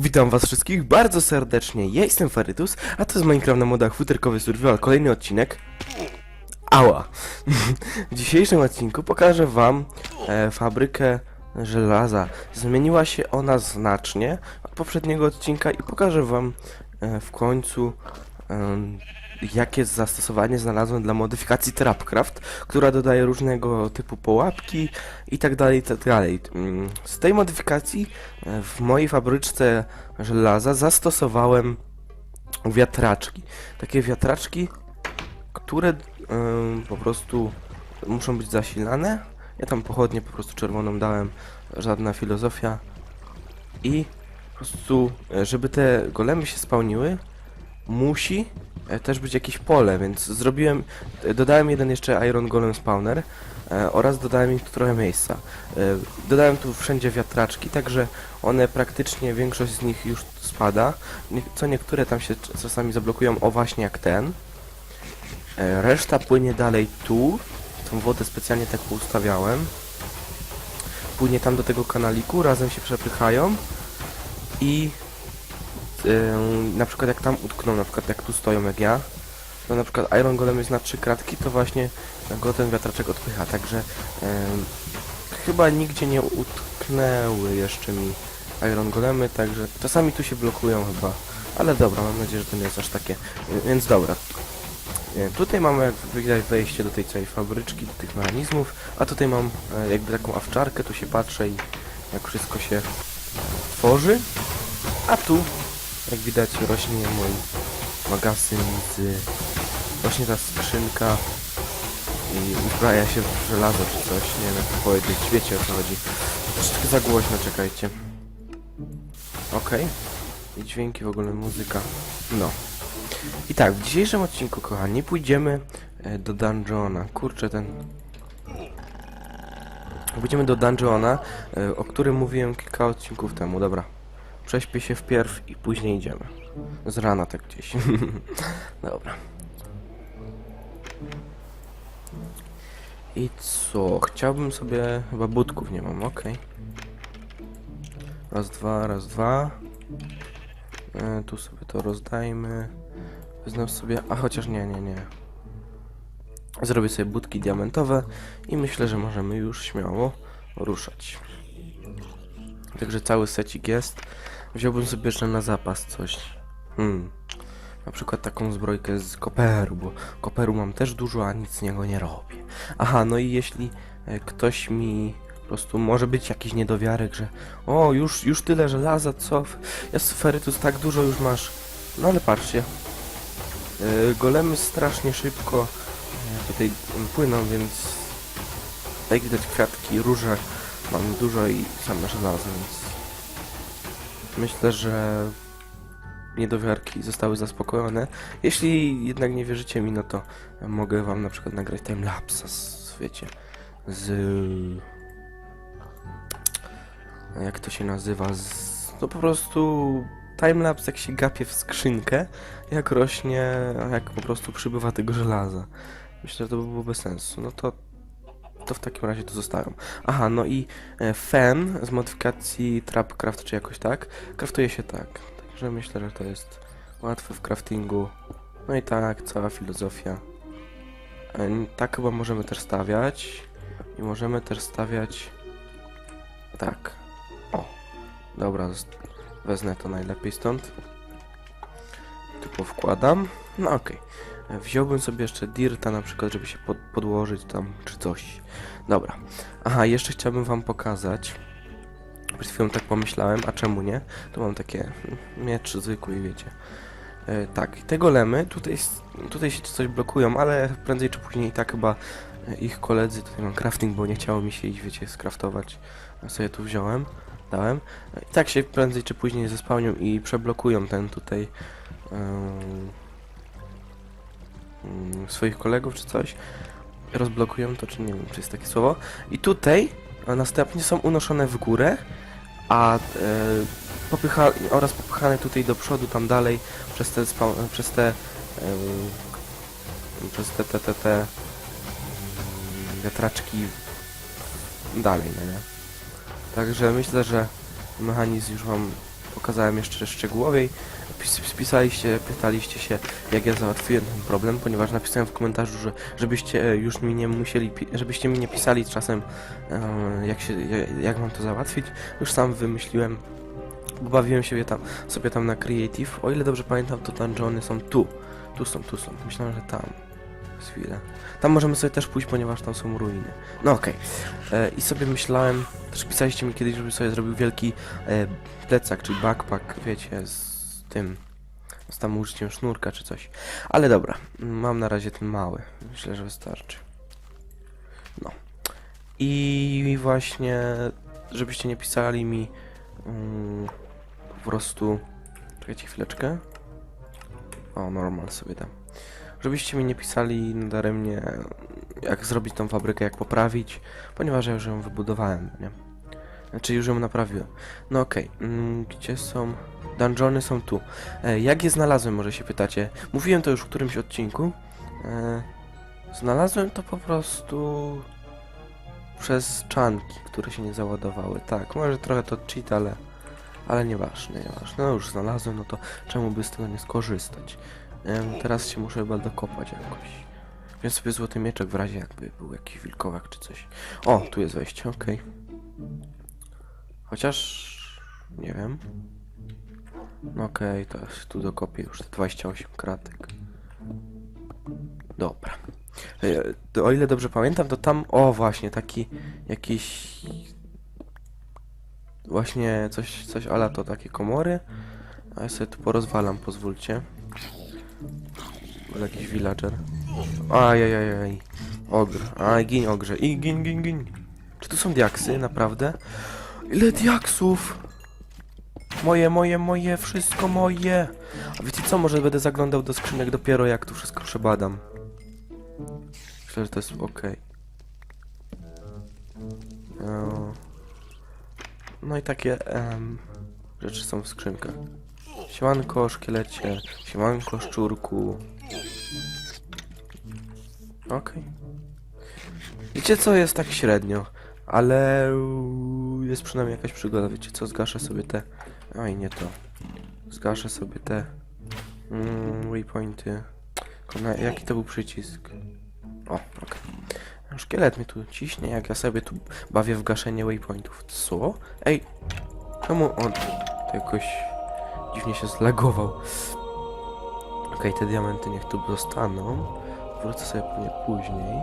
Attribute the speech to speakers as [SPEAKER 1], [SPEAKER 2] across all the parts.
[SPEAKER 1] Witam was wszystkich bardzo serdecznie, ja jestem Ferytus, a to jest Minecraft na modach futerkowy survival, kolejny odcinek. Ała! w dzisiejszym odcinku pokażę wam e, fabrykę żelaza. Zmieniła się ona znacznie od poprzedniego odcinka i pokażę wam e, w końcu em, jakie zastosowanie znalazłem dla modyfikacji Trapcraft, która dodaje różnego typu pułapki i tak dalej, tak dalej. Mm, Z tej modyfikacji e, w mojej fabryczce żelaza zastosowałem wiatraczki. Takie wiatraczki, które po prostu muszą być zasilane. Ja tam pochodnie po prostu czerwoną dałem, żadna filozofia. I po prostu, e, żeby te golemy się spełniły, musi e, też być jakieś pole, więc zrobiłem, e, dodałem jeden jeszcze Iron Golem Spawner e, oraz dodałem im tu trochę miejsca. Dodałem tu wszędzie wiatraczki, także one praktycznie, większość z nich już spada, co niektóre tam się cz- czasami zablokują, o właśnie jak ten. Reszta płynie dalej tu, tą wodę specjalnie tak poustawiałem. Płynie tam do tego kanaliku, razem się przepychają i na przykład jak tam utkną, na przykład jak tu stoją jak ja, to na przykład Iron Golem jest na trzy kratki, to właśnie go ten wiatraczek odpycha, także chyba nigdzie nie utknęły jeszcze mi Iron Golemy, także czasami tu się blokują chyba, ale dobra, mam nadzieję, że to nie jest aż takie, Y, więc dobra. Y, Tutaj mamy jak widać wejście do tej całej fabryczki, do tych mechanizmów, a tutaj mam e, jakby taką awczarkę, tu się patrzę i jak wszystko się tworzy, a tu jak widać rośnie mój magazyn z... Rośnie ta skrzynka i uzbraja się w żelazo czy coś, nie wiem jak powiedzieć, wiecie o co chodzi. Troszeczkę za głośno, czekajcie. Okej. I dźwięki w ogóle, muzyka. No. I tak, w dzisiejszym odcinku, kochani, pójdziemy e, do dungeona. Kurczę, ten... Pójdziemy do dungeona, e, o którym mówiłem kilka odcinków temu, dobra. Prześpię się wpierw i później idziemy. Z rana tak gdzieś. Dobra. I co? Chciałbym sobie... Chyba budków nie mam, okej. Raz, dwa, raz, dwa. E, tu sobie to rozdajmy. Wezmę sobie... A chociaż nie, nie, nie. Zrobię sobie budki diamentowe i myślę, że możemy już śmiało ruszać. Także cały secik jest. Wziąłbym sobie jeszcze na zapas coś. Hmm. Na przykład taką zbrojkę z koperu, bo koperu mam też dużo, a nic z niego nie robię. Aha, no i jeśli e, ktoś mi po prostu może być jakiś niedowiarek, że o, już, już tyle żelaza, co? Ja sferytus tak dużo już masz. No ale patrzcie. E, golemy strasznie szybko e, tutaj płyną, więc jak widać kwiatki, róże mam dużo i same żelazo, więc Myślę, że niedowiarki zostały zaspokojone. Jeśli jednak nie wierzycie mi, no to mogę wam na przykład nagrać timelapsa z, wiecie, z... Jak to się nazywa? Z... No po prostu timelapse jak się gapie w skrzynkę, jak rośnie, jak po prostu przybywa tego żelaza. Myślę, że to by było bez sensu. No to to w takim razie to zostawiam. Aha, no i e, fen z modyfikacji Trapcraft czy jakoś tak, kraftuje się tak. Także myślę, że to jest łatwe w craftingu. No i tak, cała filozofia. E, tak chyba możemy też stawiać. I możemy też stawiać... Tak. O. Dobra, wezmę to najlepiej stąd. Tu powkładam. No okej. E, Wziąłbym sobie jeszcze dirta na przykład, żeby się pod, podłożyć tam, czy coś. Dobra. Aha, jeszcze chciałbym wam pokazać. Przed chwilą tak pomyślałem, a czemu nie? Tu mam takie miecz zwykły, wiecie. E, tak, te golemy, tutaj, tutaj się coś blokują, ale prędzej czy później tak chyba e, ich koledzy, tutaj mam crafting, bo nie chciało mi się ich, wiecie, skraftować. Ja sobie tu wziąłem, dałem. E, I tak się prędzej czy później zespałnią i przeblokują ten tutaj em, swoich kolegów czy coś. Rozblokują to, czy nie wiem, czy jest takie słowo. I tutaj następnie są unoszone w górę, a e, popycha, oraz popychane tutaj do przodu, tam dalej, przez te, przez te, em, przez te, te, te, te mm, wiatraczki dalej, no nie? Także myślę, że mechanizm już wam pokazałem jeszcze szczegółowiej. Pis- Spisaliście, pytaliście się, jak ja załatwiłem ten problem, ponieważ napisałem w komentarzu, że żebyście e, już mi nie musieli, żebyście mi nie pisali czasem, e, jak się, jak, mam to załatwić. Już sam wymyśliłem, bo bawiłem się tam, sobie tam na Creative. O ile dobrze pamiętam, to dungeony są tu. Tu są, tu są. Myślałem, że tam. Chwilę. Tam możemy sobie też pójść, ponieważ tam są ruiny. No okej. E, I sobie myślałem, też pisaliście mi kiedyś, żebym sobie zrobił wielki e, plecak, czyli backpack, wiecie, z tym, z tam użyciem sznurka czy coś. Ale dobra, mam na razie ten mały. Myślę, że wystarczy. No. I właśnie, żebyście nie pisali mi mm, po prostu... Czekajcie chwileczkę. O, normal sobie dam. Żebyście mi nie pisali nadaremnie, jak zrobić tą fabrykę, jak poprawić, ponieważ ja już ją wybudowałem, nie? Znaczy już ją naprawiłem. No okej, mm, gdzie są... Dungeony są tu. E, jak je znalazłem, może się pytacie? Mówiłem to już w którymś odcinku. E, znalazłem to po prostu przez czanki, które się nie załadowały. Tak, może trochę to cheat, ale... Ale nieważne, nieważne. No już znalazłem, no to czemu by z tego nie skorzystać? Em, teraz się muszę chyba dokopać jakoś. Więc sobie złoty mieczek w razie jakby był jakiś wilkołak czy coś. O, tu jest wejście, okej. Chociaż... Nie wiem. No Okej, to ja się tu dokopię już te 28 kratek. Dobra. E, to o ile dobrze pamiętam, to tam... O, właśnie, taki jakiś... Właśnie coś, coś ala to takie komory. A ja sobie tu porozwalam, pozwólcie. Był jakiś villager. Ajajajaj. Ogr. Aj, gin ogrze. I gin, gin, gin. Czy tu są diaksy, naprawdę? Ile diaksów? Moje, moje, moje, wszystko moje. A wiecie co, może będę zaglądał do skrzynek dopiero jak tu wszystko przebadam. Myślę, że to jest ok. No i takie em, rzeczy są w skrzynkach. Siemanko, szkielecie. Siemanko, szczurku. Okej. Wiecie co, jest tak średnio. Ale jest przynajmniej jakaś przygoda. Wiecie co, zgaszę sobie te... Oj, nie to. Zgaszę sobie te... Mm, waypointy. Na, jaki to był przycisk? O, okej. Szkielet mnie tu ciśnie, jak ja sobie tu bawię w gaszenie waypointów. Co? Ej! Czemu on to jakoś dziwnie się zlagował? Okej, te diamenty niech tu zostaną. Wrócę sobie po nie później.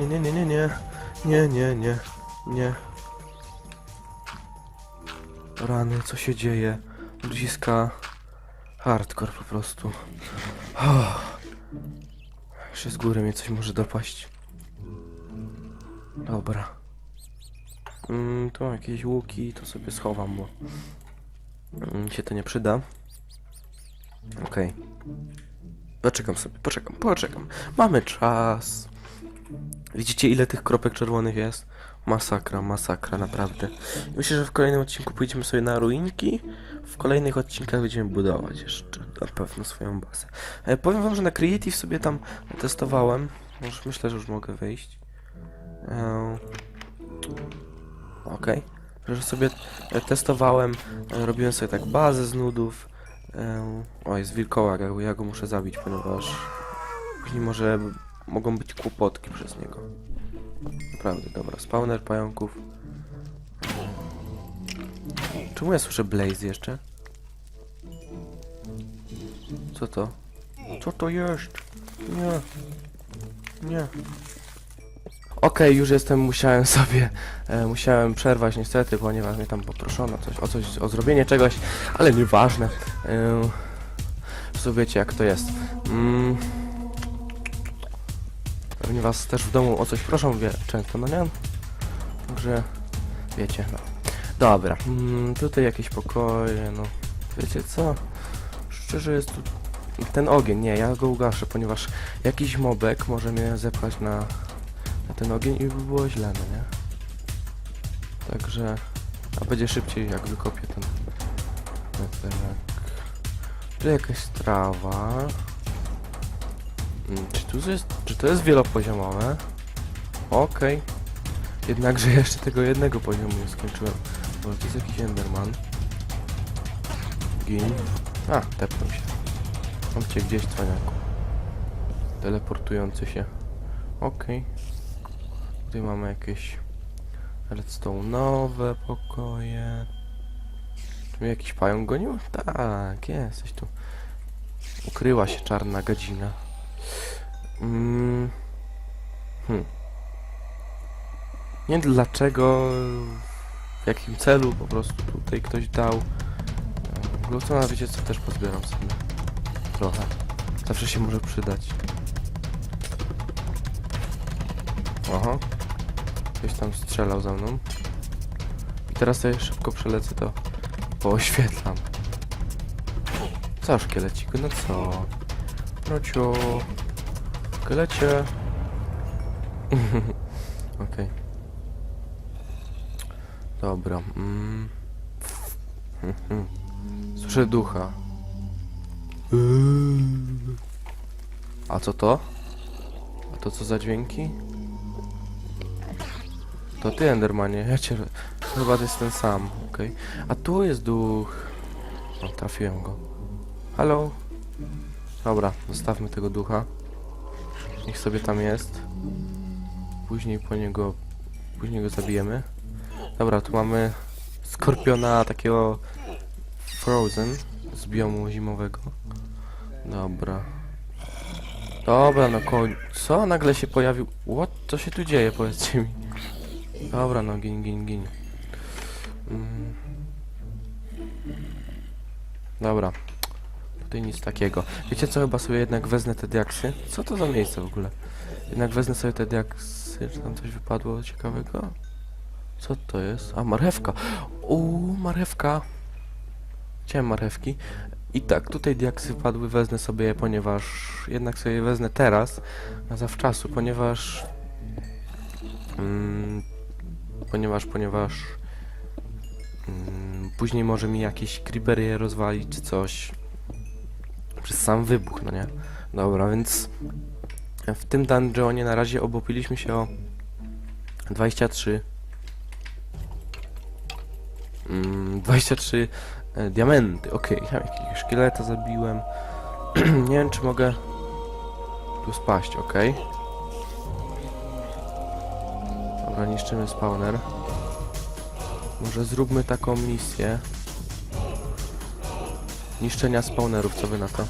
[SPEAKER 1] nie. Nie, nie, nie, nie, nie. Nie, nie, nie. Rany, co się dzieje? Ludziska. Hardcore po prostu. Oh. Jeszcze z góry mnie coś może dopaść. Dobra. Mm, tu mam jakieś łuki, to sobie schowam, bo mm, się to nie przyda. Okej. Poczekam sobie, poczekam, poczekam. Mamy czas. Widzicie ile tych kropek czerwonych jest? Masakra, masakra, naprawdę. Myślę, że w kolejnym odcinku pójdziemy sobie na ruinki. W kolejnych odcinkach będziemy budować jeszcze na pewno swoją bazę. E, powiem wam, że na Creative sobie tam testowałem. Może myślę, że już mogę wyjść. E, Okej. Że sobie e, testowałem, e, robiłem sobie tak bazę z nudów. E, o, jest wilkołak, ja go muszę zabić, ponieważ później może mogą być kłopotki przez niego. Naprawdę, dobra. Spawner pająków. Czemu ja słyszę Blaze jeszcze? Co to? Co to jest? Nie. Nie. Okej, już jestem, musiałem sobie, e, musiałem przerwać niestety, ponieważ mnie tam poproszono coś, o coś, o zrobienie czegoś, ale nieważne. E, wiecie jak to jest. Mm, pewnie was też w domu o coś proszą wie, często, no nie? Także wiecie, no. Dobra, mm, tutaj jakieś pokoje, no. Wiecie co? Szczerze jest tu... Ten ogień, nie, ja go ugaszę, ponieważ jakiś mobek może mnie zepchać na, na ten ogień i by było źle, no nie? Także... A będzie szybciej, jak wykopię ten... tu jakaś trawa. Mm, Czy tu jest... Czy to jest wielopoziomowe? Okej. Jednakże jeszcze tego jednego poziomu nie skończyłem. Może to jest jakiś Enderman. Gin. A, tepnął się. Mam cię gdzieś, cwaniaku. Teleportujący się. Okej. Tutaj mamy jakieś redstone'owe pokoje. Tu mnie jakiś pająk gonił? Tak, jesteś tu. Ukryła się czarna gadzina. Mm. Hmm. Nie dlaczego, w jakim celu po prostu tutaj ktoś dał. Glutona, wiecie co, też pozbieram sobie. Trochę. Zawsze się może przydać. Aha. Ktoś tam strzelał za mną. I teraz sobie szybko przelecę to pooświetlam. Co szkieleciku, no co? Nociu. Szkielecie. Okej. Dobra. Mm. Słyszę ducha. A co to? A to co za dźwięki? To ty, Endermanie, ja cię... Chyba to jest ten sam, okej. A tu jest duch. O, trafiłem go. Halo? Dobra, zostawmy tego ducha. Niech sobie tam jest. Później po niego... Później go zabijemy. Dobra, tu mamy skorpiona takiego Frozen z biomu zimowego. Dobra. Dobra, no koń... Co? Nagle się pojawił... What? Co się tu dzieje? Powiedzcie mi. Dobra, no gin, gin, gin. Mm. Dobra. Tutaj nic takiego. Wiecie co? Chyba sobie jednak wezmę te diaksy. Co to za miejsce w ogóle? Jednak wezmę sobie te diaksy. Czy tam coś wypadło ciekawego? Co to jest? A, marchewka. Uuu, marchewka. Chciałem marchewki. I tak, tutaj diaksy padły, wezmę sobie je, ponieważ jednak sobie je wezmę teraz, na zawczasu, ponieważ mm, ponieważ, ponieważ mm, później może mi jakieś creepery je rozwalić, czy coś przez sam wybuch, no nie? Dobra, więc w tym dungeonie na razie obopiliśmy się o 23 mm, 23 e, diamenty, okej, okay. szkieleta zabiłem nie wiem czy mogę tu spaść, okej Dobra, niszczymy spawner może zróbmy taką misję niszczenia spawnerów, co wy na to?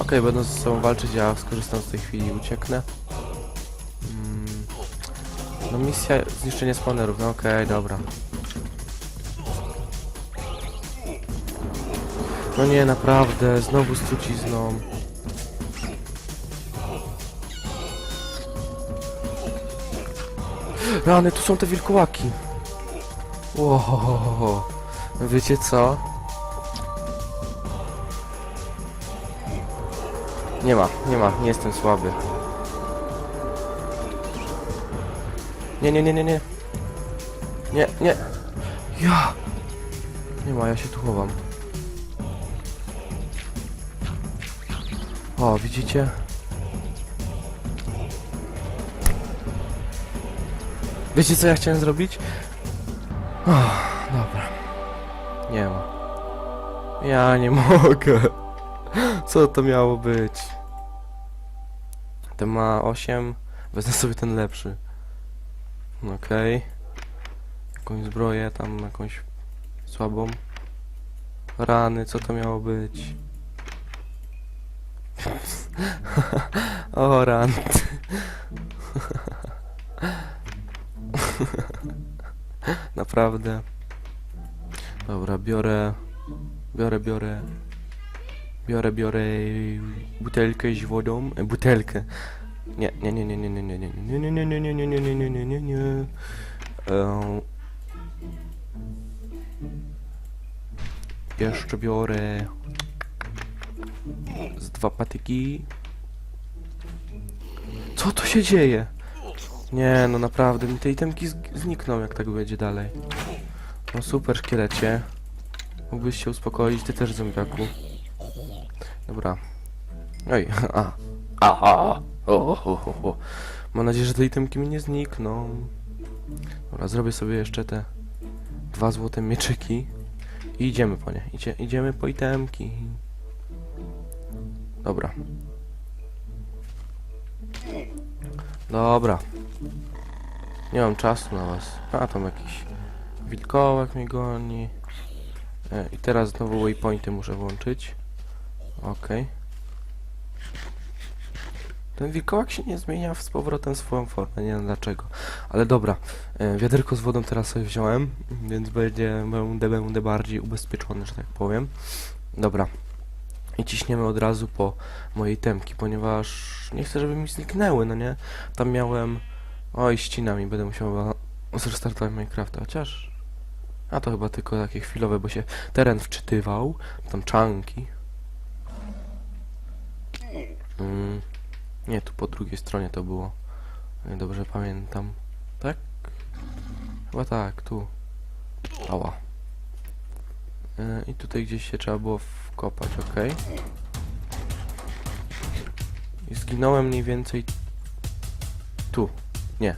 [SPEAKER 1] Okej, będą ze sobą walczyć, ja skorzystam z tej chwili i ucieknę. Mm, no misja zniszczenie spawnerów, no okej, dobra. No nie, naprawdę, znowu z trucizną. Rany, tu są te wilkołaki. Wow. Wiecie co? Nie ma, nie ma, nie jestem słaby. Nie, nie, nie, nie, nie. Nie, nie. Ja. Nie ma, ja się tu chowam. O, widzicie? Wiecie co ja chciałem zrobić? O, dobra. Nie ma. Ja nie mogę. Co to miało być? Ten ma 8. Wezmę sobie ten lepszy. Okej. Jakąś zbroję tam, jakąś słabą. Rany, co to miało być? o, ran. Naprawdę. Dobra, biorę. Biorę, biorę. Biorę, biorę butelkę z wodą. Butelkę. Nie, nie, nie, nie, nie, nie, nie, nie, nie, nie, nie, nie, nie, nie, nie, nie, nie, nie, nie. Jeszcze biorę z dwa patyki. Co tu się dzieje? Nie, no naprawdę, mi te itemki znikną, jak tak będzie dalej. No super, szkielecie. Mógłbyś się uspokoić, ty też zębiaku. Dobra. Oj, a. Aha! O. Mam nadzieję, że te itemki mi nie znikną. Dobra, zrobię sobie jeszcze te dwa złote mieczyki. I idziemy po nie. Idzie, idziemy po itemki. Dobra. Dobra. Nie mam czasu na was. A tam jakiś wilkołak mnie goni. E, I teraz znowu waypointy muszę włączyć. Okej. Ten wilkołak się nie zmienia z powrotem swoją formę, nie wiem dlaczego. Ale dobra, e, wiaderko z wodą teraz sobie wziąłem, więc będzie, będę, będę bardziej ubezpieczony, że tak powiem. Dobra. I ciśniemy od razu po mojej temki, ponieważ nie chcę, żeby mi zniknęły, no nie? Tam miałem... Oj, ścina mi, będę musiał zrestartować Minecrafta, chociaż... A to chyba tylko takie chwilowe, bo się teren wczytywał, tam czanki. Mm. Nie, tu po drugiej stronie to było. Nie dobrze pamiętam. Tak? Chyba tak, tu. Ała. E, I tutaj gdzieś się trzeba było wkopać, ok? I zginąłem mniej więcej tu. Nie.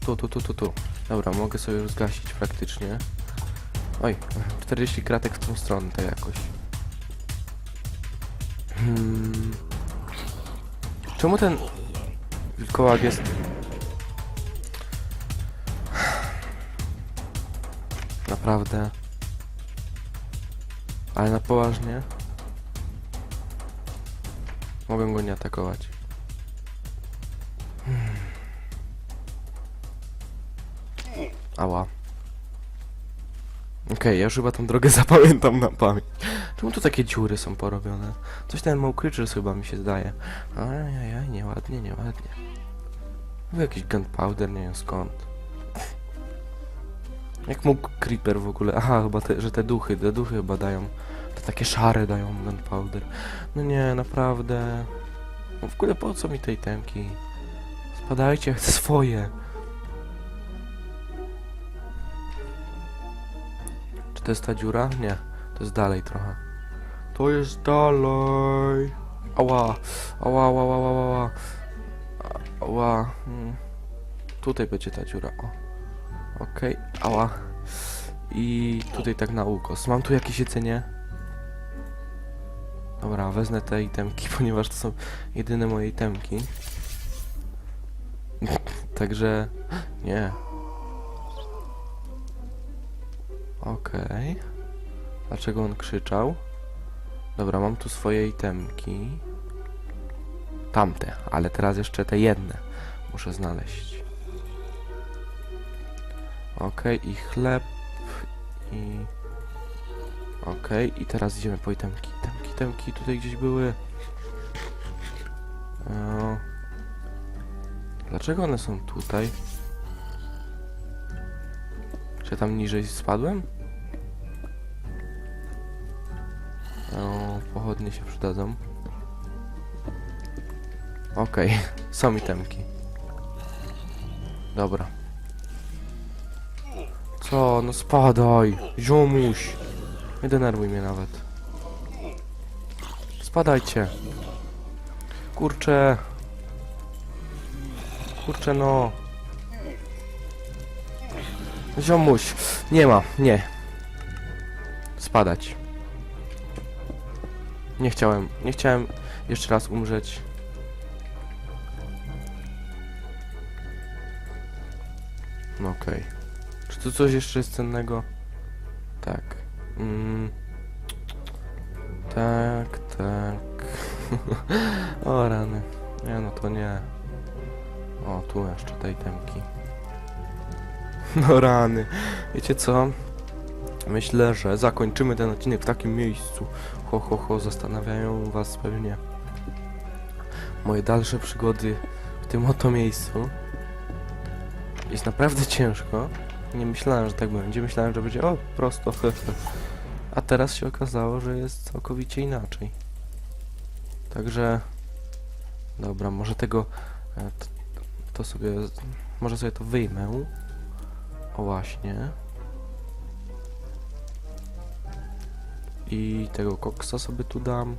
[SPEAKER 1] Tu, tu, tu, tu, tu. Dobra, mogę sobie już zgasić praktycznie. Oj, 40 kratek w tą stronę to jakoś. Hmm. Czemu ten wilkołak jest... Naprawdę. Ale na poważnie. Mogę go nie atakować. Hmm. Ała. Okej, ja już chyba tą drogę zapamiętam na pamięć. Czemu tu takie dziury są porobione? Coś ten Creatures chyba mi się zdaje. Ajajaj, nieładnie, nieładnie. Był jakiś gunpowder, nie wiem skąd. Jak mógł Creeper w ogóle? Aha, chyba te, że te duchy, te duchy chyba dają. Te takie szare dają gunpowder. No nie, naprawdę. No w ogóle po co mi tej temki? Spadajcie, swoje. Czy to jest ta dziura? Nie. To jest dalej trochę. To jest dalej. Ała. Ała, ała, ała, ała, ała. Hmm. Tutaj będzie ta dziura. O. Okej. Ała. I tutaj tak na ukos. Mam tu jakieś jedzenie? Dobra, wezmę te itemki, ponieważ to są jedyne moje itemki. Także... Nie. Okej. Dlaczego on krzyczał? Dobra, mam tu swoje itemki. Tamte, ale teraz jeszcze te jedne muszę znaleźć. Okej, i chleb, i... Okej, i teraz idziemy po itemki. Itemki, itemki tutaj gdzieś były. E... Dlaczego one są tutaj? Czy tam niżej spadłem? Pochodnie się przydadzą. Okej, są itemki. Dobra. Co? No spadaj! Ziomuś! Nie denerwuj mnie nawet. Spadajcie! Kurczę! Kurczę no! Ziomuś! Nie ma, nie. Spadać. Nie chciałem, nie chciałem jeszcze raz umrzeć. No okej. Czy tu coś jeszcze jest cennego? Tak. Mm. Tak, tak. o rany. Nie no to nie. O, tu jeszcze tej temki. No rany. Wiecie co? Myślę, że zakończymy ten odcinek w takim miejscu. Ho, ho, ho, zastanawiają was pewnie moje dalsze przygody w tym oto miejscu. Jest naprawdę ciężko. Nie myślałem, że tak będzie. Myślałem, że będzie o, prosto. he, he. A teraz się okazało, że jest całkowicie inaczej. Także... Dobra, może tego... e, To, to sobie... Może sobie to wyjmę. O właśnie. I tego koksa sobie tu dam.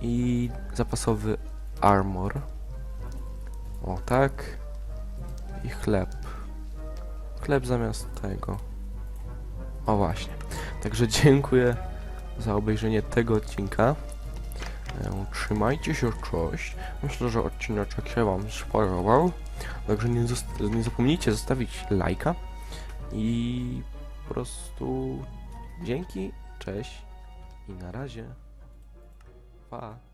[SPEAKER 1] I zapasowy armor. O tak. I chleb. Chleb zamiast tego. O właśnie. Także dziękuję za obejrzenie tego odcinka. E, Trzymajcie się, cześć. Myślę, że odcineczek się Wam spodobał. Także nie, nie zapomnijcie zostawić lajka. I po prostu dzięki, cześć i na razie. Pa.